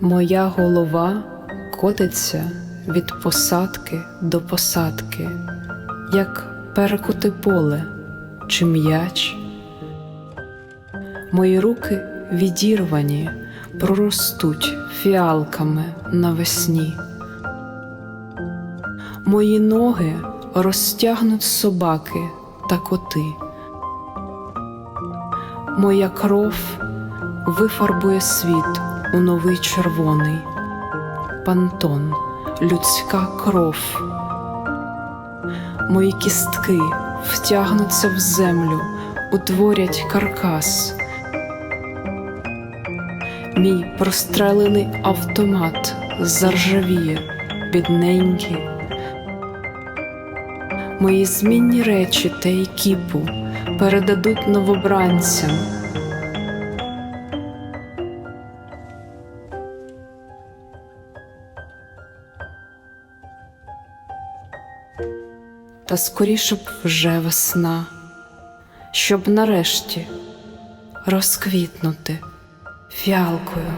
Моя голова котиться від посадки до посадки, як перекути поле чи м'яч. Мої руки відірвані, проростуть фіалками навесні. Мої ноги розтягнуть собаки та коти. Моя кров вифарбує світ у новий червоний. Пантон, людська кров. Мої кістки втягнуться в землю, утворять каркас. Мій прострелений автомат заржавіє, бідненький. Мої змінні речі та екіпу передадуть новобранцям. Та скоріше б вже весна, щоб нарешті розквітнути фіалкою.